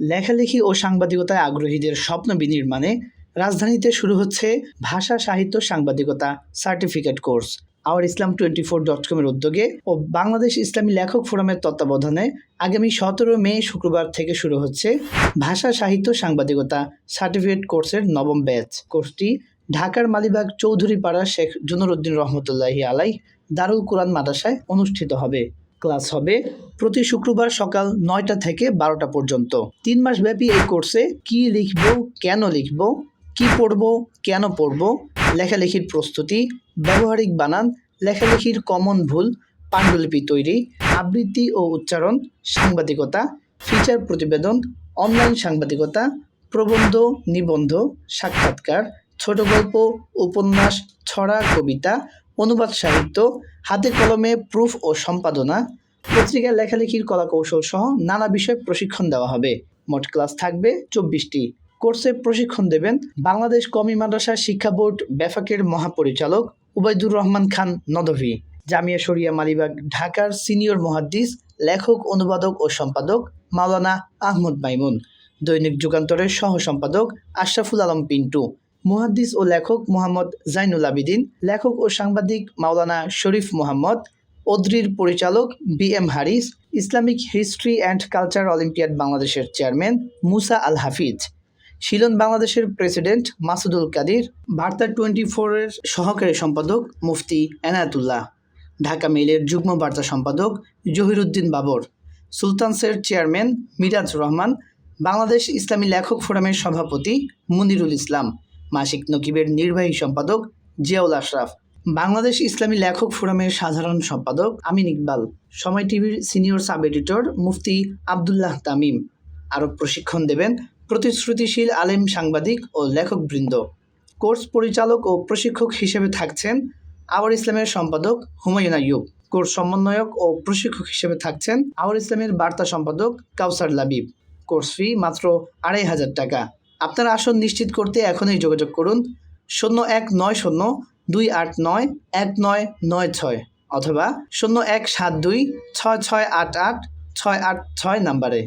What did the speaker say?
লেখালেখি ও সাংবাদিকতায় আগ্রহীদের স্বপ্ন বিনির্মাণে রাজধানীতে শুরু হচ্ছে ভাষা, সাহিত্য, সাংবাদিকতা certificate course. Our Islam twenty four dot কমের উদ্যোগে ও বাংলাদেশ ইসলামী লেখক ফোরামের তত্ত্বাবধানে আগামী সতেরো মে শুক্রবার থেকে শুরু হচ্ছে ভাষা, সাহিত্য, সাংবাদিকতা সার্টিফিকেট কোর্সের নবম ব্যাচ। কোর্সটি ঢাকার মালিবাগ চৌধুরীপাড়া শেখ জুনুরউদ্দিন রহমতুল্লাহি আলাই দারুল কোরআন মাদ্রাসায় অনুষ্ঠিত হবে। ক্লাস হবে প্রতি শুক্রবার সকাল নয়টা থেকে বারোটা পর্যন্ত। তিন মাস ব্যাপী এই কোর্সে কি লিখব, কেন লিখব, কি পড়ব, কেন পড়ব, লেখালেখির প্রস্তুতি, ব্যবহারিক বানান, লেখালেখির কমন ভুল, পাণ্ডুলিপি তৈরি, আবৃত্তি ও উচ্চারণ, সাংবাদিকতা, ফিচার প্রতিবেদন, অনলাইন সাংবাদিকতা, প্রবন্ধ, নিবন্ধ, সাক্ষাৎকার ছোট গল্প উপন্যাস, ছড়া, কবিতা অনুবাদ সাহিত্য, হাতে কলমে প্রুফ ও সম্পাদনা পত্রিকায় লেখালেখির কলাকৌশল সহ নানা বিষয়ে প্রশিক্ষণ দেওয়া হবে। মোট ক্লাস থাকবে চব্বিশটি। কোর্সে প্রশিক্ষণ দেবেন বাংলাদেশ কমি মাদ্রাসা শিক্ষা বোর্ড ব্যাফাকের মহাপরিচালক উবাইদুর রহমান খান নদভি, জামিয়া শরিয়া মালিবাগ ঢাকার সিনিয়র মহাদ্দিস, লেখক, অনুবাদক ও সম্পাদক মাওলানা আহমদ মাইমুন, দৈনিক যুগান্তরের সহ সম্পাদক আশরাফুল আলম পিন্টু মুহাদ্দিস ও লেখক মোহাম্মদ জাইনুল আবিদিন, লেখক ও সাংবাদিক মাওলানা শরীফ মোহাম্মদ ওদ্রির পরিচালক B M Haris, Islamic history and culture olympiad বাংলাদেশের চেয়ারম্যান মুসা আল হাফিজ, শিলন বাংলাদেশের প্রেসিডেন্ট মাসুদুল কাদির, বার্তা টোয়েন্টি ফোরের সহকারী সম্পাদক মুফতি এনায়েতুল্লাহ, ঢাকা মেইলের যুগ্ম বার্তা সম্পাদক জহিরুদ্দিন বাবর সুলতানসের চেয়ারম্যান মিরাজ রহমান, বাংলাদেশ ইসলামী লেখক ফোরামের সভাপতি মুনিরুল ইসলাম মাসিক নকিবের নির্বাহী সম্পাদক জিয়াউল আশরাফ। বাংলাদেশ ইসলামী লেখক ফোরামের সাধারণ সম্পাদক আমিন ইকবাল। সময় টিভির senior sub editor Mufti Abdullah Tamim. আরও প্রশিক্ষণ দেবেন প্রতিশ্রুতিশীল আলেম সাংবাদিক ও লেখকবৃন্দ। কোর্স পরিচালক ও প্রশিক্ষক হিসেবে থাকছেন আওয়ার ইসলামের সম্পাদক হুমায়ুন আইয়ুব। কোর্স সমন্বয়ক ও প্রশিক্ষক হিসেবে থাকছেন আওয়ার ইসলামের বার্তা সম্পাদক কাউসার লাবিব। কোর্স ফি মাত্র আড়াই হাজার টাকা। আপনার আসন নিশ্চিত করতে এখনই যোগাযোগ করুন শূন্য এক নয় শূন্য দুই আট নয় এক নয় নয় ছয় অথবা শূন্য এক সাত দুই ছয় ছয় আট আট ছয় আট ছয় নাম্বারে।